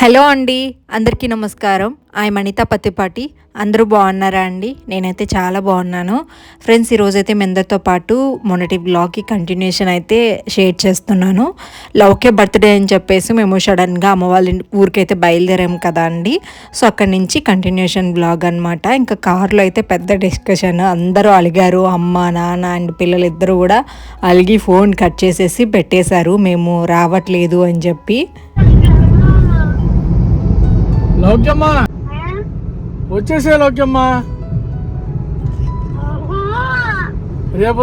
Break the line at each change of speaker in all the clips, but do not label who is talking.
Hello అండి అందరికీ నమస్కారం. ఆయన అనిత పత్తిపాటి. అందరూ బాగున్నారా అండి? నేనైతే చాలా బాగున్నాను. ఫ్రెండ్స్ ఈరోజైతే మెందర్తో పాటు మొన్నటి బ్లాగ్కి కంటిన్యూషన్ అయితే షేర్ చేస్తున్నాను. లవ్కే బర్త్డే అని చెప్పేసి మేము సడన్గా అమ్మ వాళ్ళ ఊరికైతే బయలుదేరాం కదా అండి. సో అక్కడి నుంచి కంటిన్యూషన్ బ్లాగ్ అనమాట ఇంకా కార్లో అయితే పెద్ద డిస్కషన్. అందరూ అలిగారు. అమ్మ నాన్న అండ్ పిల్లలు ఇద్దరు కూడా అలిగి ఫోన్ కట్ చేసేసి పెట్టేశారు. మేము రావట్లేదు అని చెప్పి.
లౌక్యమ్మ? వచ్చేసే లౌక్యమ్మ. రేపు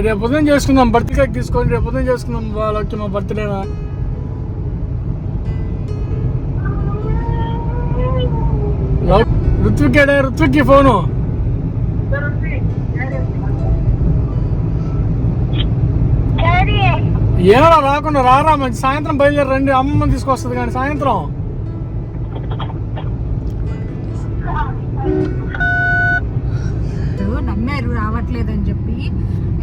రేపు ఉదయం చేసుకుందాం. బర్త్డే కేక్ తీసుకొని రేపు ఉదయం చేసుకుందాం లౌక్యమ్మ బర్త్డేనా లౌ- ఋత్వికేడే ఋత్విక్కి ఫోను. ఏమో రాకుండా రారా మంచి సాయంత్రం బయలుదేరి రండి. అమ్మమ్మ తీసుకొస్తుంది కానీ సాయంత్రం.
రావట్లేదని చెప్పి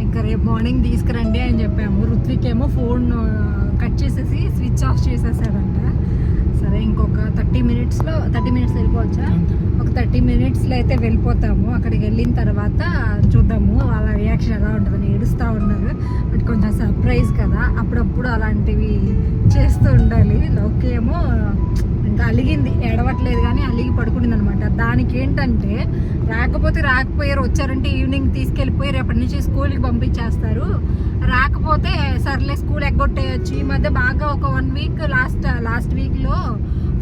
ఇంకా రేపు మార్నింగ్ తీసుకురండి అని చెప్పాము. ఋత్విక్ ఏమో ఫోన్ కట్ చేసేసి స్విచ్ ఆఫ్ చేసేసాడంట సరే ఇంకొక థర్టీ మినిట్స్లో థర్టీ మినిట్స్ వెళ్ళిపోవచ్చా? ఒక థర్టీ మినిట్స్లో అయితే వెళ్ళిపోతాము. అక్కడికి వెళ్ళిన తర్వాత చూద్దాము వాళ్ళ రియాక్షన్ ఎలా ఉంటుందని ఏడుస్తూ ఉన్నారు బట్ కొంచెం సర్ప్రైజ్ కదా. అప్పుడప్పుడు అలాంటివి చేస్తూ ఉండాలి. లౌకి ఏమో ఇంకా అలిగింది ఏడవట్లేదు కానీ అలిగి పడుకునింది అనమాట దానికి ఏంటంటే రాకపోతే రాకపోయారు వచ్చారంటే ఈవినింగ్ తీసుకెళ్ళిపోయి రేపటి నుంచి స్కూల్కి పంపించేస్తారు. రాకపోతే సర్లే స్కూల్ ఎగ్గొట్టేయచ్చు. ఈ మధ్య బాగా ఒక వన్ వీక్ లాస్ట్ లాస్ట్ వీక్లో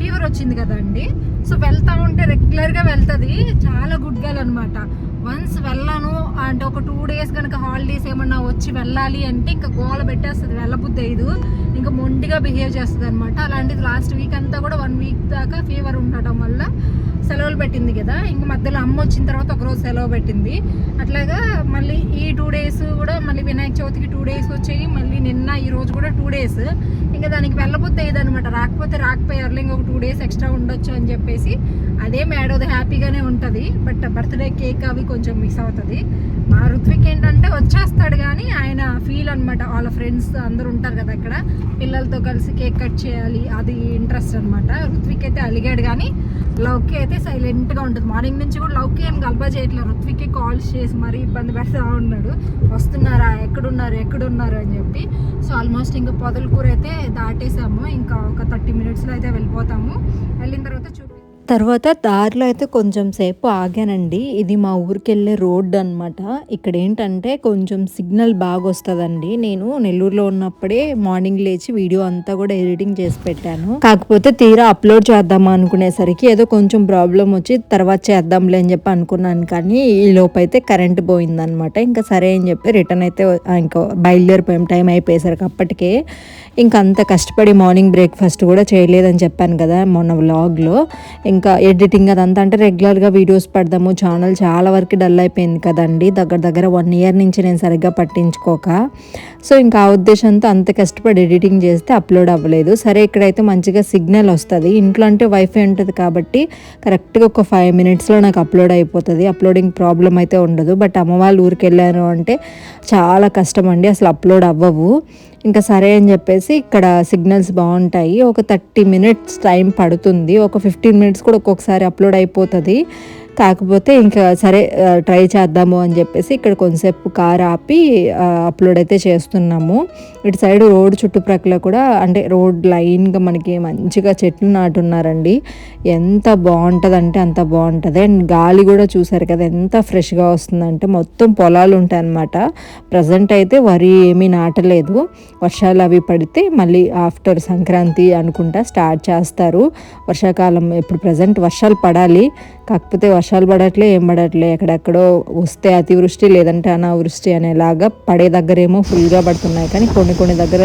ఫీవర్ వచ్చింది కదండి. సో వెళ్తా ఉంటే రెగ్యులర్గా వెళ్తుంది. చాలా గుడ్ గర్ల్ అనమాట. వన్స్ వెళ్ళను అంటే ఒక టూ డేస్ కనుక హాలిడేస్ ఏమన్నా వచ్చి వెళ్ళాలి అంటే ఇంకా గోల పెట్టేస్తుంది వెళ్ళబుద్ధి అయ్యదు. ఇంకా మొండిగా బిహేవ్ చేస్తుంది అనమాట అలాంటిది లాస్ట్ వీక్ అంతా కూడా వన్ వీక్ దాకా ఫీవర్ ఉండటం వల్ల సెలవులు పెట్టింది కదా. ఇంక మధ్యలో అమ్మ వచ్చిన తర్వాత ఒకరోజు సెలవు పెట్టింది. అట్లాగా మళ్ళీ ఈ టూ డేస్ కూడా మళ్ళీ వినాయక చవితికి టూ డేస్ వచ్చాయి. మళ్ళీ నిన్న ఈ రోజు కూడా టూ డేస్ ఇంకా దానికి వెళ్ళబుద్ధి అయ్యేది అనమాట రాకపోతే రాకపోయారు ఇంకొక టూ డేస్ ఎక్స్ట్రా ఉండొచ్చు అని చెప్పేసి అదే మేడోది హ్యాపీగానే ఉంటుంది బట్ బర్త్డే కేక్ అవి కొంచెం మిస్ అవుతుంది. మా ఋత్విక్ ఏంటంటే వచ్చేస్తాడు కానీ ఆయన ఫీల్ అనమాట వాళ్ళ ఫ్రెండ్స్ అందరూ ఉంటారు కదా అక్కడ పిల్లలతో కలిసి కేక్ కట్ చేయాలి అది ఇంట్రెస్ట్ అనమాట ఋత్విక్ అయితే అలిగాడు కానీ లవ్కి అయితే సైలెంట్గా ఉంటుంది. మార్నింగ్ నుంచి కూడా లవ్కి ఏం గల్బా చేయట్లేదు. ఋత్విక్కి కాల్స్ చేసి మరీ ఇబ్బంది పెడతా ఉన్నాడు. వస్తున్నారా? ఎక్కడున్నారు? ఎక్కడున్నారు? అని చెప్పి. సో ఆల్మోస్ట్ ఇంకా పొదలకూర అయితే దాటేసాము. ఇంకా ఒక థర్టీ మినిట్స్లో అయితే వెళ్ళిపోతాము. వెళ్ళిన తర్వాత చూ తర్వాత దారిలో అయితే కొంచెం సేపు ఆగానండి. ఇది మా ఊరికి వెళ్ళే రోడ్ అనమాట ఇక్కడ ఏంటంటే కొంచెం సిగ్నల్ బాగా వస్తుందండి నేను నెల్లూరులో ఉన్నప్పుడే మార్నింగ్ లేచి వీడియో అంతా కూడా ఎడిటింగ్ చేసి పెట్టాను. కాకపోతే తీరా అప్లోడ్ చేద్దాం అనుకునేసరికి ఏదో కొంచెం ప్రాబ్లం వచ్చి తర్వాత చేద్దాంలే అని చెప్పి అనుకున్నాను. కానీ ఈ లోపైతే కరెంట్ పోయిందనమాట ఇంకా సరే అని చెప్పి రిటర్న్ అయితే ఇంకా బయలుదేరిపోయాం. టైం అయిపోయేసరికి అప్పటికే. ఇంకా అంత కష్టపడి మార్నింగ్ బ్రేక్ఫాస్ట్ కూడా చేయలేదని చెప్పాను కదా మొన్న వ్లాగ్లో. ఇంకా ఎడిటింగ్ అదంతా అంటే రెగ్యులర్గా వీడియోస్ పెడదాము. ఛానల్ చాలా వరకు డల్ అయిపోయింది కదండి. దగ్గర దగ్గర వన్ ఇయర్ నుంచి నేను సరిగ్గా పట్టించుకోక. సో ఇంకా ఆ ఉద్దేశంతో అంత కష్టపడి ఎడిటింగ్ చేస్తే అప్లోడ్ అవ్వలేదు. సరే ఇక్కడైతే మంచిగా సిగ్నల్ వస్తుంది. ఇంట్లో అంటే వైఫై ఉంటుంది కాబట్టి కరెక్ట్గా ఒక ఫైవ్ మినిట్స్లో నాకు అప్లోడ్ అయిపోతుంది. అప్లోడింగ్ ప్రాబ్లం అయితే ఉండదు. బట్ అమ్మ వాళ్ళ ఊరికి వెళ్ళాను అంటే చాలా కష్టం అండి. అసలు అప్లోడ్ అవ్వవు. ఇంకా సరే అని చెప్పేసి ఇక్కడ సిగ్నల్స్ బాగుంటాయి. ఒక థర్టీ మినిట్స్ టైం పడుతుంది. ఒక ఫిఫ్టీన్ మినిట్స్ కూడా ఒక్కొక్కసారి అప్లోడ్ అయిపోతుంది. కాకపోతే ఇంకా సరే ట్రై చేద్దాము అని చెప్పేసి ఇక్కడ కొంతసేపు కార్ ఆపి అప్లోడ్ అయితే చేస్తున్నాము. ఇటు సైడ్ రోడ్ చుట్టుప్రక్కల కూడా అంటే రోడ్ లైన్గా మనకి మంచిగా చెట్లు నాటున్నారండి. ఎంత బాగుంటుంది అంటే అంత బాగుంటుంది. అండ్ గాలి కూడా చూసారు కదా ఎంత ఫ్రెష్గా వస్తుందంటే మొత్తం పొలాలు ఉంటాయి అన్నమాట. ప్రజెంట్ అయితే వరి ఏమీ నాటలేదు. వర్షాలు అవి పడితే మళ్ళీ ఆఫ్టర్ సంక్రాంతి అనుకుంటా స్టార్ట్ చేస్తారు. వర్షాకాలం ఇప్పుడు ప్రజెంట్ వర్షాలు పడాలి. కాకపోతే వర్షాలు పడట్లే ఏం పడట్లే ఎక్కడెక్కడో వస్తే అతివృష్టి లేదంటే అనావృష్టి అనేలాగా పడే దగ్గరేమో ఫుల్గా పడుతున్నాయి. కానీ కొన్ని కొన్ని దగ్గర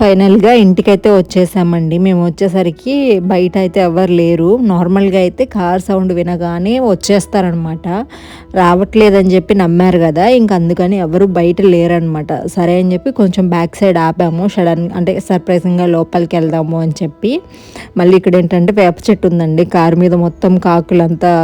ఫైనల్గా ఇంటికైతే వచ్చేసామండి. మేము వచ్చేసరికి బయట అయితే ఎవరు లేరు. నార్మల్గా అయితే కార్ సౌండ్ వినగానే వచ్చేస్తారనమాట. రావట్లేదని చెప్పి నమ్మారు కదా ఇంక అందుకని ఎవరు బయట లేరనమాట. సరే అని చెప్పి కొంచెం బ్యాక్ సైడ్ ఆపాము. సడన్ అంటే సర్ప్రైజింగ్గా లోపలికి వెళ్దాము అని చెప్పి. మళ్ళీ ఇక్కడ ఏంటంటే వేప చెట్టు ఉందండి. కారు మీద మొత్తం కాకులంతా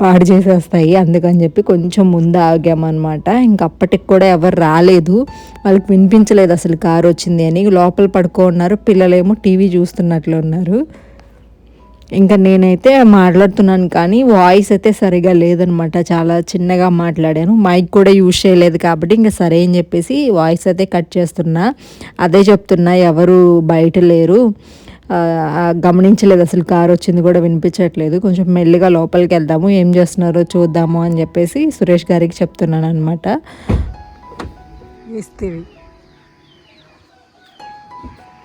పాడు చేసేస్తాయి. అందుకని చెప్పి కొంచెం ముందు ఆగామన్నమాట. ఇంక అప్పటికి కూడా ఎవరు రాలేదు. వాళ్ళకి వినిపించలేదు అసలు కారు వచ్చింది అని. లోపల పడుకో ఉన్నారు. పిల్లలేమో టీవీ చూస్తున్నట్లు ఉన్నారు. ఇంకా నేనైతే మాట్లాడుతున్నాను కానీ వాయిస్ అయితే సరిగా లేదనమాట చాలా చిన్నగా మాట్లాడాను. మైక్ కూడా యూజ్ చేయలేదు కాబట్టి ఇంకా సరే అని చెప్పేసి వాయిస్ అయితే కట్ చేస్తున్నా. అదే చెప్తున్నా. ఎవరు బయట లేరు. గమనించలేదు అసలు కారు వచ్చింది కూడా వినిపించట్లేదు. కొంచెం మెల్లిగా లోపలికి వెళ్దాము ఏం చేస్తున్నారో చూద్దాము అని చెప్పేసి సురేష్ గారికి చెప్తున్నాను అనమాట ఇస్తే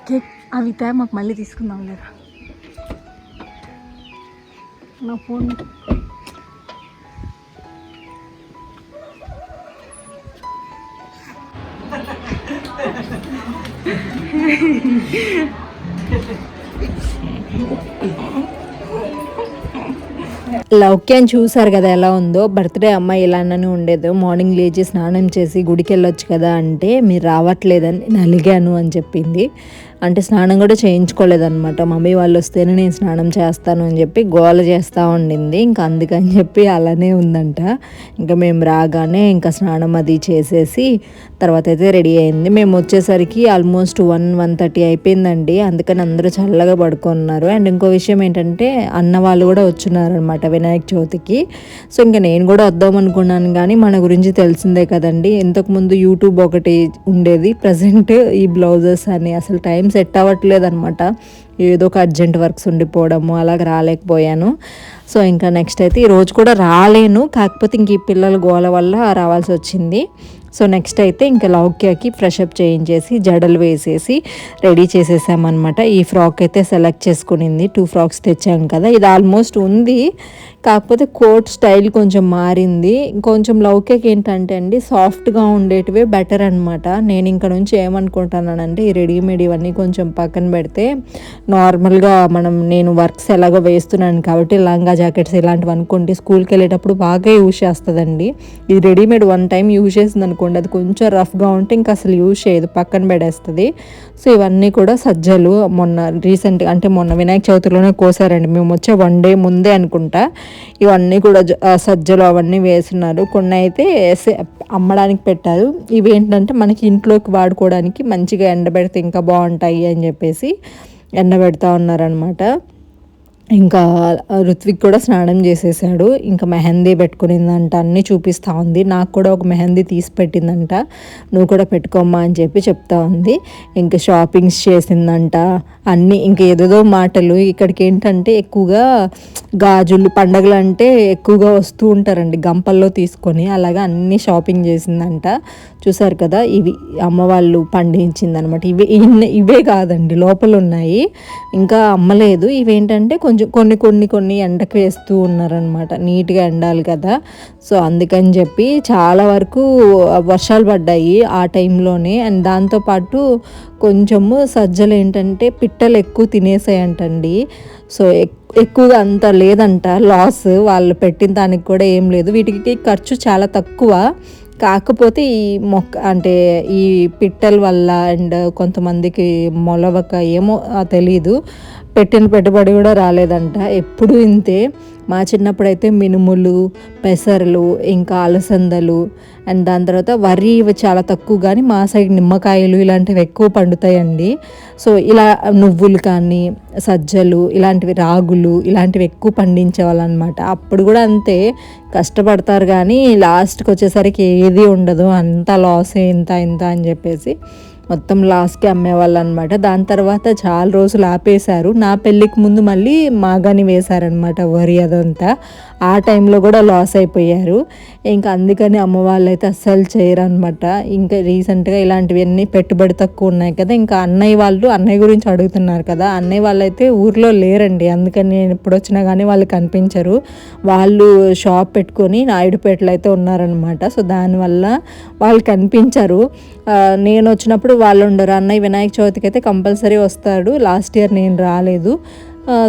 కేక్ అవి తే మాకు మళ్ళీ తీసుకుందాం లేదా? నా ఫోన్. లౌక్యాన్ని చూసారు కదా ఎలా ఉందో. బర్త్డే అమ్మాయి ఇలానే ఉండేది. మార్నింగ్ లేచి స్నానం చేసి గుడికి వెళ్ళొచ్చు కదా అంటే మీరు రావట్లేదని నేను అలిగాను అని చెప్పింది. అంటే స్నానం కూడా చేయించుకోలేదన్నమాట. మమ్మీ వాళ్ళు వస్తేనే నేను స్నానం చేస్తాను అని చెప్పి గోల చేస్తూ ఉండింది. ఇంకా అందుకని చెప్పి అలానే ఉందంట. ఇంకా మేము రాగానే ఇంకా స్నానం అది చేసేసి తర్వాత అయితే రెడీ అయింది. మేము వచ్చేసరికి ఆల్మోస్ట్ వన్ వన్ థర్టీ అయిపోయిందండి. అందుకని అందరూ చల్లగా పడుకున్నారు. అండ్ ఇంకో విషయం ఏంటంటే అన్న వాళ్ళు కూడా వచ్చినారనమాట వినాయక చవితికి. సో ఇంకా నేను కూడా వద్దాం అనుకున్నాను కానీ మన గురించి తెలిసిందే కదండి. ఇంతకుముందు యూట్యూబ్ ఒకటి ఉండేది. ప్రజెంట్ ఈ బ్లౌజెస్ అని అసలు టైం సెట్ అవ్వట్లేదు అనమాట ఏదో ఒక అర్జెంట్ వర్క్స్ ఉండిపోవడము అలాగ రాలేకపోయాను. సో ఇంకా నెక్స్ట్ అయితే ఈరోజు కూడా రాలేను. కాకపోతే ఇంక ఈ పిల్లల గోల వల్ల రావాల్సి వచ్చింది. సో నెక్స్ట్ అయితే ఇంకా లౌక్యాకి ఫ్రెష్ అప్ చేయించేసి జడలు వేసేసి రెడీ చేసేసామన్నమాట. ఈ ఫ్రాక్ అయితే సెలెక్ట్ చేసుకునింది. టూ ఫ్రాక్స్ తెచ్చాం కదా. ఇది ఆల్మోస్ట్ ఉంది. కాకపోతే కోట్ స్టైల్ కొంచెం మారింది. కొంచెం లౌక్యాకి ఏంటంటే అండి సాఫ్ట్గా ఉండేటివే బెటర్ అనమాట నేను ఇంక నుంచి ఏమనుకుంటున్నానంటే ఈ రెడీమేడ్ ఇవన్నీ కొంచెం పక్కన పెడితే నార్మల్గా మనం నేను వర్క్స్ ఎలాగో వేస్తున్నాను కాబట్టి లంగా జాకెట్స్ ఇలాంటివి అనుకోండి స్కూల్కి వెళ్ళేటప్పుడు బాగా యూజ్ చేస్తుందండి. ఇది రెడీమేడ్ వన్ టైం యూజ్ చేసింది అనుకోండి. అది కొంచెం రఫ్గా ఉంటే ఇంకా అసలు యూజ్ చేయదు. పక్కన పెడేస్తుంది. సో ఇవన్నీ కూడా సజ్జలు మొన్న రీసెంట్గా అంటే మొన్న వినాయక చవితిలోనే కోసారండి. మేము వచ్చే వన్ డే ముందే అనుకుంటా. ఇవన్నీ కూడా సజ్జలు అవన్నీ వేస్తున్నారు కొన్ని అయితే అమ్మడానికి పెట్టారు. ఇవి ఏంటంటే మనకి ఇంట్లోకి వాడుకోవడానికి మంచిగా ఎండబెడితే ఇంకా బాగుంటాయి అని చెప్పేసి ఎండబెడతా ఉన్నారనమాట ఇంకా ఋత్విక్ కూడా స్నానం చేసేసాడు. ఇంకా మెహందీ పెట్టుకునిందంట అన్నీ చూపిస్తూ ఉంది. నాకు కూడా ఒక మెహందీ తీసి పెట్టిందంట. నువ్వు కూడా పెట్టుకోమ్మా అని చెప్పి చెప్తా ఉంది. ఇంకా షాపింగ్స్ చేసిందంట. అన్నీ ఇంకా ఏదేదో మాటలు. ఇక్కడికి ఏంటంటే ఎక్కువగా గాజులు పండగలు అంటే ఎక్కువగా వస్తూ ఉంటారండి. గంపల్లో తీసుకొని అలాగా అన్నీ షాపింగ్ చేసిందంట. చూసారు కదా ఇవి అమ్మ వాళ్ళు పండించిందనమాట. ఇవి ఇన్ని- ఇవే కాదండి లోపల ఉన్నాయి ఇంకా అమ్మలేదు ఇవేంటంటే కొంచెం కొంచెం కొన్ని కొన్ని కొన్ని ఎండకు వేస్తూ ఉన్నారనమాట నీట్గా ఎండాలి కదా. సో అందుకని చెప్పి చాలా వరకు వర్షాలు పడ్డాయి ఆ టైంలోనే. అండ్ దాంతోపాటు కొంచెము సజ్జలు ఏంటంటే పిట్టలు ఎక్కువ తినేసాయంటండి. సో ఎక్కువగా అంత లేదంట లాస్. వాళ్ళు పెట్టిన దానికి కూడా ఏం లేదు. వీటికి ఖర్చు చాలా తక్కువ. కాకపోతే ఈ మొక్క అంటే ఈ పిట్టల వల్ల అండ్ కొంతమందికి మొలవక ఏమో తెలియదు. తెలీదు పెట్టిన పెట్టుబడి కూడా రాలేదంట. ఎప్పుడు ఇంతే? మా చిన్నప్పుడైతే మినుములు పెసర్లు ఇంకా అలసందలు అండ్ దాని తర్వాత వరి ఇవి చాలా తక్కువ కానీ మా సైడ్ నిమ్మకాయలు ఇలాంటివి ఎక్కువ పండుతాయండి. సో ఇలా నువ్వులు కానీ సజ్జలు ఇలాంటివి రాగులు ఇలాంటివి ఎక్కువ పండించేవాళ్ళు అనమాట అప్పుడు కూడా అంతే. కష్టపడతారు కానీ లాస్ట్కి వచ్చేసరికి ఏది ఉండదు. అంత లాస్ ఇంత ఇంత అని చెప్పేసి మొత్తం లాస్ట్కి అమ్మేవాళ్ళు అనమాట దాని తర్వాత చాలా రోజులు ఆపేశారు. నా పెళ్ళికి ముందు మళ్ళీ మాగాని వేశారనమాట వరి అదంతా. ఆ టైంలో కూడా లాస్ అయిపోయారు. ఇంకా అందుకని అమ్మ వాళ్ళు అయితే అస్సలు చేయరు అనమాట ఇంకా రీసెంట్గా ఇలాంటివన్నీ పెట్టుబడి తక్కువ ఉన్నాయి కదా ఇంకా అన్నయ్య వాళ్ళు అన్నయ్య గురించి అడుగుతున్నారు కదా అన్నయ్య వాళ్ళు అయితే ఊర్లో లేరండి. అందుకని నేను ఎప్పుడు వచ్చినా కానీ వాళ్ళు కనిపించరు. వాళ్ళు షాప్ పెట్టుకొని నాయుడుపేటలో అయితే ఉన్నారనమాట. సో దానివల్ల వాళ్ళు కనిపించరు. నేను వచ్చినప్పుడు వాళ్ళు ఉండరు అన్నయ్య వినాయక చవితికి అయితే కంపల్సరీ వస్తాడు. లాస్ట్ ఇయర్ నేను రాలేదు.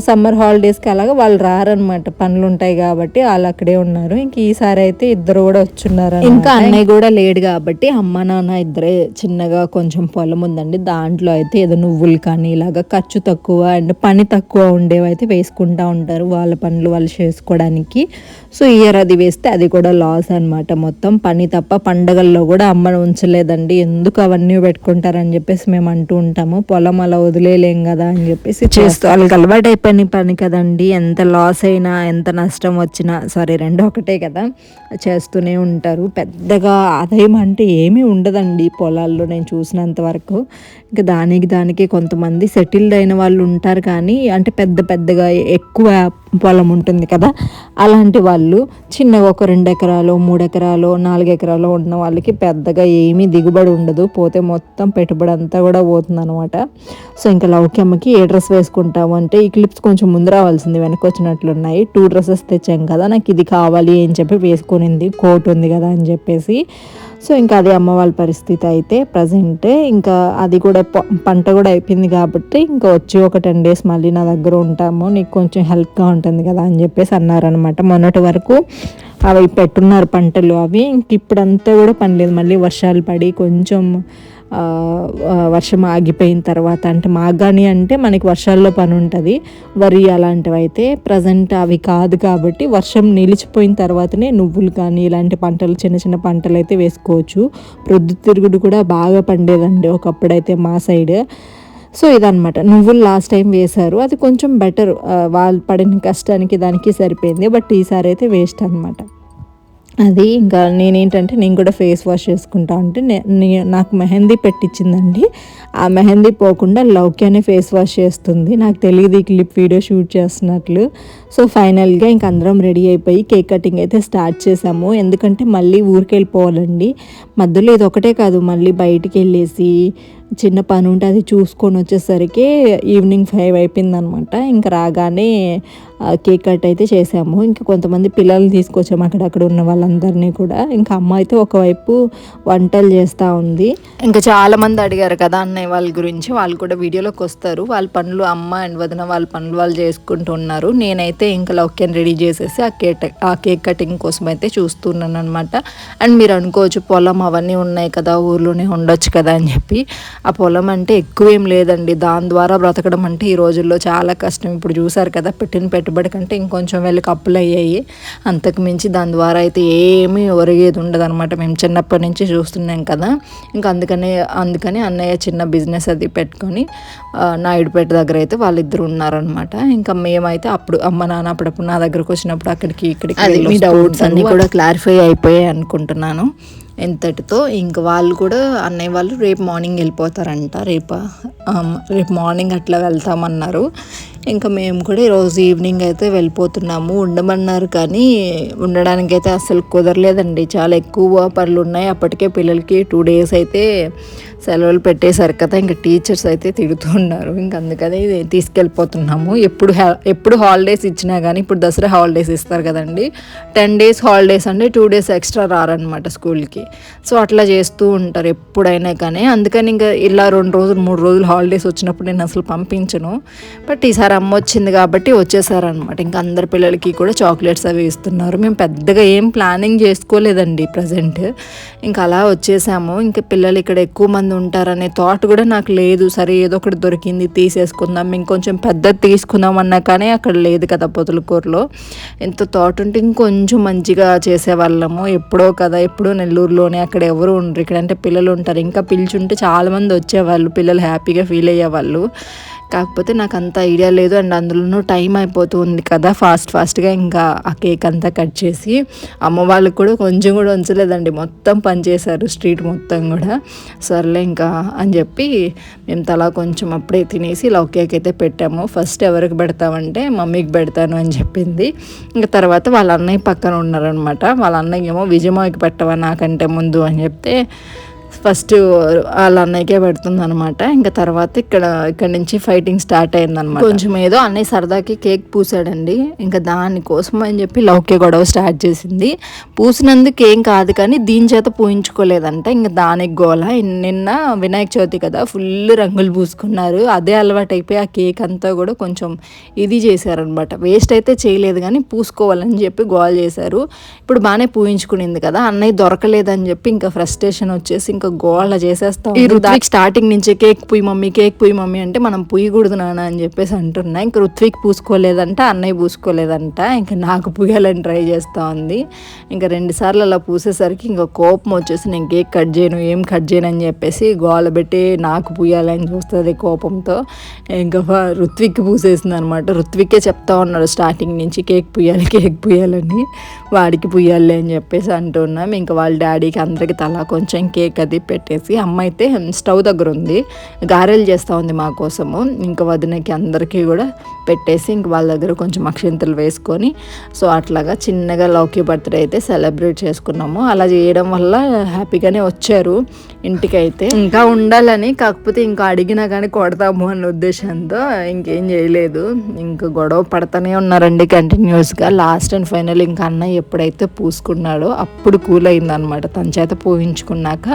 సమ్మర్ హాలిడేస్కి అలాగా వాళ్ళు రారనమాట పనులు ఉంటాయి కాబట్టి వాళ్ళు అక్కడే ఉన్నారు. ఇంక ఈసారి అయితే ఇద్దరు కూడా వచ్చున్నారు ఇంకా అన్నయ్య కూడా లేడు కాబట్టి అమ్మ నాన్న ఇద్దరే చిన్నగా కొంచెం పొలం ఉందండి. దాంట్లో అయితే ఏదో నువ్వులు కానీ ఇలాగ ఖర్చు తక్కువ అండ్ పని తక్కువ ఉండేవి అయితే వేసుకుంటా ఉంటారు వాళ్ళ పనులు వాళ్ళు చేసుకోవడానికి. సో ఇయర్ అది వేస్తే అది కూడా లాస్ అన్నమాట. మొత్తం పని తప్ప పండగల్లో కూడా అమ్మను ఉంచలేదండి. ఎందుకు అవన్నీ పెట్టుకుంటారని చెప్పేసి మేము అంటూ ఉంటాము. పొలం అలా వదిలేలేం కదా అని చెప్పేసి చేస్తూ వాళ్ళకి అలవాటు అయిపోయిన పని కదండి. ఎంత లాస్ అయినా ఎంత నష్టం వచ్చినా సారీ రెండు ఒకటే కదా చేస్తూనే ఉంటారు. పెద్దగా ఆదాయం అంటే ఏమీ ఉండదండి పొలాల్లో నేను చూసినంత వరకు. ఇంకా దానికి దానికి కొంతమంది సెటిల్డ్ అయిన వాళ్ళు ఉంటారు కానీ అంటే పెద్ద పెద్దగా ఎక్కువ పొలం ఉంటుంది కదా. అలాంటి వాళ్ళు చిన్నగా ఒక రెండు ఎకరాలు మూడు ఎకరాలు నాలుగు ఎకరాలు ఉన్న వాళ్ళకి పెద్దగా ఏమీ దిగుబడి ఉండదు. పోతే మొత్తం పెట్టుబడి అంతా కూడా పోతుంది అనమాట సో ఇంకా లౌక్యమ్మకి ఏ డ్రెస్ వేసుకుంటాము అంటే ఈ క్లిప్స్ కొంచెం ముందు రావాల్సింది వెనక వచ్చినట్లున్నాయి. టూ డ్రెస్సెస్ తెచ్చాం కదా నాకు ఇది కావాలి అని చెప్పి వేసుకునింది కోట్ ఉంది కదా అని చెప్పేసి. సో ఇంకా అది అమ్మ వాళ్ళ పరిస్థితి అయితే ప్రజెంట్ ఇంకా అది కూడా పంట కూడా అయిపోయింది కాబట్టి ఇంకా వచ్చి ఒక టెన్ డేస్ మళ్ళీ నా దగ్గర ఉంటాము. నీకు కొంచెం హెల్ప్గా ఉంటుంది కదా అని చెప్పేసి అన్నారనమాట మొన్నటి వరకు అవి పెట్టున్నారు పంటలు అవి. ఇంక ఇప్పుడంతా కూడా పని లేదు మళ్ళీ వర్షాలు పడి కొంచెం వర్షం ఆగిపోయిన తర్వాత అంటే మాగాని అంటే మనకి వర్షాల్లో పని ఉంటుంది. వరి అలాంటివి అయితే ప్రజెంట్ అవి కాదు కాబట్టి వర్షం నిలిచిపోయిన తర్వాతనే నువ్వులు కానీ ఇలాంటి పంటలు చిన్న చిన్న పంటలు అయితే వేసుకోవచ్చు ప్రొద్దుతిరుగుడు కూడా బాగా పండేదండి ఒకప్పుడైతే మా సైడ్. సో ఇదనమాట నువ్వులు లాస్ట్ టైం వేశారు. అది కొంచెం బెటర్ వాళ్ళు పడిన కష్టానికి దానికి సరిపోయింది. బట్ ఈసారి అయితే వేస్ట్ అనమాట అది ఇంకా నేనేంటంటే నేను కూడా ఫేస్ వాష్ చేసుకుంటా అంటే నే- నాకు మెహందీ పెట్టించిందండి ఆ మెహందీ పోకుండా లౌక్యానే ఫేస్ వాష్ చేస్తుంది. నాకు తెలియదు ఈ క్లిప్ వీడియో షూట్ చేస్తున్నట్లు. సో ఫైనల్గా ఇంక అందరం రెడీ అయిపోయి కేక్ కటింగ్ అయితే స్టార్ట్ చేసాము. ఎందుకంటే మళ్ళీ ఊరికి వెళ్ళిపోవాలండి మధ్యలో ఇది ఒకటే కాదు మళ్ళీ బయటికి వెళ్ళేసి చిన్న పని ఉంటే అది చూసుకొని వచ్చేసరికి ఈవినింగ్ ఫైవ్ అయిపోయిందనమాట. ఇంకా రాగానే కేక్ కట్ అయితే చేసాము. ఇంకా కొంతమంది పిల్లల్ని తీసుకొచ్చాము అక్కడక్కడ ఉన్న వాళ్ళందరినీ కూడా. ఇంకా అమ్మ అయితే ఒకవైపు వంటలు చేస్తూ ఉంది. ఇంకా చాలామంది అడిగారు కదా అన్నయ్య వాళ్ళ గురించి. వాళ్ళు కూడా వీడియోలోకి వస్తారు. వాళ్ళ పనులు అమ్మ అండ్ వదిన వాళ్ళ పనులు వాళ్ళు చేసుకుంటున్నారు. నేనైతే ఇంకా లౌక్యాన్ని రెడీ చేసేసి ఆ కేక్ ఆ కేక్ కటింగ్ కోసం అయితే చూస్తున్నాను అనమాట అండ్ మీరు అనుకోవచ్చు పొలం అవన్నీ ఉన్నాయి కదా ఊర్లోనే ఉండొచ్చు కదా అని చెప్పి. ఆ పొలం అంటే ఎక్కువ ఏం లేదండి. దాని ద్వారా బ్రతకడం అంటే ఈ రోజుల్లో చాలా కష్టం. ఇప్పుడు చూసారు కదా పెట్టిన పెట్టుబడి కంటే ఇంకొంచెం వెళ్ళి అప్పులు అయ్యాయి. అంతకు మించి దాని ద్వారా అయితే ఏమీ ఒరిగేది ఉండదు అనమాట మేము చిన్నప్పటి నుంచి చూస్తున్నాం కదా. ఇంకా అందుకనే అందుకని అన్నయ్య చిన్న బిజినెస్ అది పెట్టుకొని నాయుడుపేట దగ్గర అయితే వాళ్ళిద్దరు ఉన్నారనమాట ఇంకా మేమైతే అప్పుడు అమ్మ నాన్న అప్పుడప్పుడు నా దగ్గరకు వచ్చినప్పుడు అక్కడికి ఇక్కడికి
మీ doubts అన్నీ.
కూడా క్లారిఫై అయిపోయాయి అనుకుంటున్నాను. ఎంతటితో ఇంక వాళ్ళు కూడా అన్నయ్య వాళ్ళు రేపు మార్నింగ్ వెళ్ళిపోతారంట. రేపు రేపు మార్నింగ్ అట్లా వెళ్తామన్నారు. ఇంకా మేము కూడా ఈరోజు ఈవినింగ్ అయితే వెళ్ళిపోతున్నాము. ఉండమన్నారు కానీ ఉండడానికి అయితే అసలు కుదరలేదండి. చాలా ఎక్కువ పనులు ఉన్నాయి అప్పటికే పిల్లలకి టూ డేస్ అయితే సెలవులు పెట్టేశారు కదా ఇంకా టీచర్స్ అయితే తిడుతున్నారు. ఇంక అందుకని తీసుకెళ్ళిపోతున్నాము. ఎప్పుడు ఎప్పుడు హాలిడేస్ ఇచ్చినా కానీ ఇప్పుడు దసరా హాలిడేస్ ఇస్తారు కదండి. టెన్ డేస్ హాలిడేస్ అంటే టూ డేస్ ఎక్స్ట్రా రారనమాట స్కూల్కి. సో అట్లా చేస్తూ ఉంటారు ఎప్పుడైనా కానీ. అందుకని ఇంకా ఇలా రెండు రోజులు మూడు రోజులు హాలిడేస్ వచ్చినప్పుడు నేను అసలు పంపించను. బట్ ఈసారి అమ్మ వచ్చింది కాబట్టి వచ్చేసారనమాట ఇంకా అందరి పిల్లలకి కూడా చాక్లెట్స్ అవి ఇస్తున్నారు. మేము పెద్దగా ఏం ప్లానింగ్ చేసుకోలేదండి ప్రజెంట్. ఇంకా అలా వచ్చేసాము. ఇంకా పిల్లలు ఇక్కడ ఎక్కువ మంది ఉంటారనే థాట్ కూడా నాకు లేదు. సరే ఏదో ఒకటి దొరికింది తీసేసుకుందాం ఇంకొంచెం పెద్దది తీసుకుందాం అన్నా కానీ అక్కడ లేదు కదా పొదలకూరులో ఎంత థాట్ ఉంటే ఇంకొంచెం మంచిగా చేసేవాళ్ళము. ఎప్పుడో కదా ఎప్పుడో నెల్లూరులోనే అక్కడ ఎవరు ఉండరు. ఇక్కడ అంటే పిల్లలు ఉంటారు. ఇంకా పిలిచుంటే చాలామంది వచ్చేవాళ్ళు పిల్లలు హ్యాపీగా ఫీల్ అయ్యేవాళ్ళు. కాకపోతే నాకు అంత ఐడియా లేదు అండ్ అందులోనూ టైం అయిపోతుంది కదా ఫాస్ట్ ఫాస్ట్గా ఇంకా ఆ కేక్ అంతా కట్ చేసి. అమ్మ వాళ్ళకి కూడా కొంచెం కూడా ఉంచలేదండి. మొత్తం పని చేశారు స్ట్రీట్ మొత్తం కూడా. సర్లే ఇంకా అని చెప్పి మేము తలా కొంచెం అప్పుడే తినేసి లవ్ కేక్ అయితే పెట్టాము. ఫస్ట్ ఎవరికి పెడతామంటే మమ్మీకి పెడతాను అని చెప్పింది. ఇంకా తర్వాత వాళ్ళ అన్నయ్య పక్కన ఉన్నారనమాట వాళ్ళ అన్నయ్య ఏమో విజయమాకి పెట్టవా నాకంటే ముందు అని చెప్తే ఫస్ట్ వాళ్ళ అన్నయ్యకే పెడుతుంది అనమాట ఇంకా తర్వాత ఇక్కడ ఇక్కడ నుంచి ఫైటింగ్ స్టార్ట్ అయిందనమాట కొంచెం ఏదో అన్నయ్య సరదాకి కేక్ పూసాడండి. ఇంకా దానికోసం అని చెప్పి లౌకే గొడవ స్టార్ట్ చేసింది. పూసినందుకు ఏం కాదు కానీ దీని చేత పూయించుకోలేదంట. ఇంకా దానికి గోల. నిన్న వినాయక చవితి కదా ఫుల్ రంగులు పూసుకున్నారు. అదే అలవాటు అయిపోయి ఆ కేక్ అంతా కూడా కొంచెం ఇది చేశారనమాట వేస్ట్ అయితే చేయలేదు కానీ పూసుకోవాలని చెప్పి గోల్ చేశారు. ఇప్పుడు బాగానే పూయించుకునింది కదా అన్నయ్య దొరకలేదని చెప్పి ఇంకా ఫ్రస్ట్రేషన్ వచ్చేసి ఇంకా గోళ్ళ చేసేస్తాం. ఈ ఋత్విక్ స్టార్టింగ్ నుంచి కేక్ పుయ్యి మమ్మీ కేక్ పుయ్యి మమ్మీ అంటే మనం పుయ్యకూడదు నాన్న అని చెప్పేసి అంటున్నా. ఇంకా ఋత్విక్ పూసుకోలేదంట అన్నయ్య పూసుకోలేదంట. ఇంకా నాకు పుయ్యాలని ట్రై చేస్తూ ఉంది. ఇంకా రెండు సార్లు అలా పూసేసరికి ఇంకా కోపం వచ్చేసి నేను కేక్ కట్ చేయను ఏం కట్ చేయను అని చెప్పేసి గోల పెట్టి నాకు పుయ్యాలని చూస్తుంది కోపంతో. ఇంకా ఋత్విక్ పూసేసింది అనమాట ఋత్వికే చెప్తా ఉన్నాడు స్టార్టింగ్ నుంచి కేక్ పుయ్యాలి కేక్ పుయ్యాలని వాడికి పుయ్యాలి అని చెప్పేసి అంటున్నాం. ఇంకా వాళ్ళ డాడీకి అందరికి తలా కొంచెం కేక్ అది పెట్టేసి అమ్మ అయితే స్టవ్ దగ్గర ఉంది గారెలు చేస్తూ ఉంది మా కోసము. ఇంకా వదినకి అందరికీ కూడా పెట్టేసి ఇంక వాళ్ళ దగ్గర కొంచెం అక్షింతలు వేసుకొని సో అట్లాగా చిన్నగా లౌకి బర్త్డే అయితే సెలబ్రేట్ చేసుకున్నాము. అలా చేయడం వల్ల హ్యాపీగానే వచ్చారు ఇంటికైతే. ఇంకా ఉండాలని కాకపోతే ఇంకా అడిగినా కానీ కొడతాము అన్న ఉద్దేశంతో ఇంకేం చేయలేదు. ఇంకా గొడవ పడతానే ఉన్నారండి కంటిన్యూస్గా. లాస్ట్ అండ్ ఫైనల్ ఇంకా అన్నయ్య ఎప్పుడైతే పూసుకున్నాడో అప్పుడు కూల్ అయిందనమాట తన చేత పూయించుకున్నాక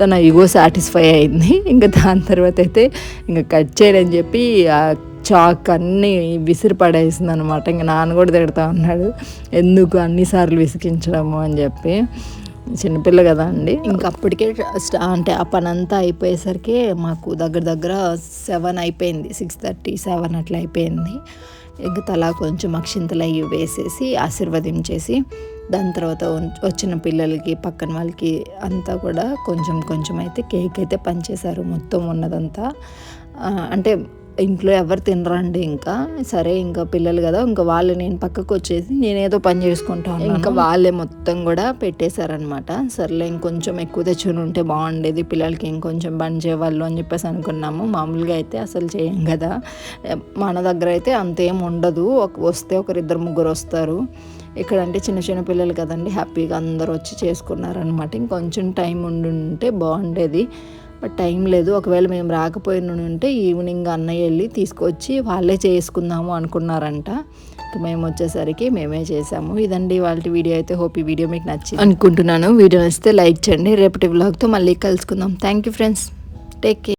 తన ఇగో సాటిస్ఫై అయింది. ఇంకా దాని తర్వాత అయితే ఇంకా కట్ చేయడని చెప్పి ఆ చాక్ అన్నీ విసిరి పడేసింది అనమాట ఇంకా నాన్న కూడా తిడతా ఉన్నాడు ఎందుకు అన్నిసార్లు విసిగించడము? అని చెప్పి. చిన్నపిల్ల కదా అండి. ఇంకా అప్పటికే స్టా అంటే ఆ పని అంతా అయిపోయేసరికి మాకు దగ్గర దగ్గర సెవెన్ అయిపోయింది. సిక్స్ థర్టీ సెవెన్ అట్లా అయిపోయింది. ఇంకా తలా కొంచెం అక్షింతలు అవి వేసేసి ఆశీర్వదించేసి దాని తర్వాత వచ్చిన పిల్లలకి పక్కన వాళ్ళకి అంతా కూడా కొంచెం కొంచెం అయితే కేక్ అయితే పంచేశారు మొత్తం ఉన్నదంతా. అంటే ఇంట్లో ఎవరు తినరండి ఇంకా. సరే ఇంకా పిల్లలు కదా ఇంకా వాళ్ళు నేను పక్కకు వచ్చేసి నేనేదో పని చేసుకుంటాను ఇంకా వాళ్ళే మొత్తం కూడా పెట్టేశారనమాట సర్లే ఇంకొంచెం ఎక్కువ తెచ్చుని ఉంటే బాగుండేది పిల్లలకి ఇంకొంచెం పని చేయవాళ్ళు అని చెప్పేసి అనుకున్నాము. మామూలుగా అయితే అసలు చేయం కదా. మన దగ్గర అయితే అంతేం ఉండదు. ఒక వస్తే ఒకరిద్దరు ముగ్గురు వస్తారు. ఇక్కడ అంటే చిన్న చిన్న పిల్లలు కదండి హ్యాపీగా అందరూ వచ్చి చేసుకున్నారనమాట ఇంకొంచెం టైం ఉండి ఉంటే బాగుండేది బట్ టైం లేదు. ఒకవేళ మేము రాకపోయిన ఉంటే ఈవినింగ్ అన్నయ్య వెళ్ళి తీసుకొచ్చి వాళ్ళే చేసుకుందాము అనుకున్నారంట. మేము వచ్చేసరికి మేమే చేసాము. ఇదండి వాళ్ళ వీడియో అయితే. హోప్ ఈ వీడియో మీకు నచ్చింది అనుకుంటున్నాను. వీడియో నచ్చితే లైక్ చేయండి. రేపటి వ్లాగ్తో మళ్ళీ కలుసుకుందాం. Thank you friends take care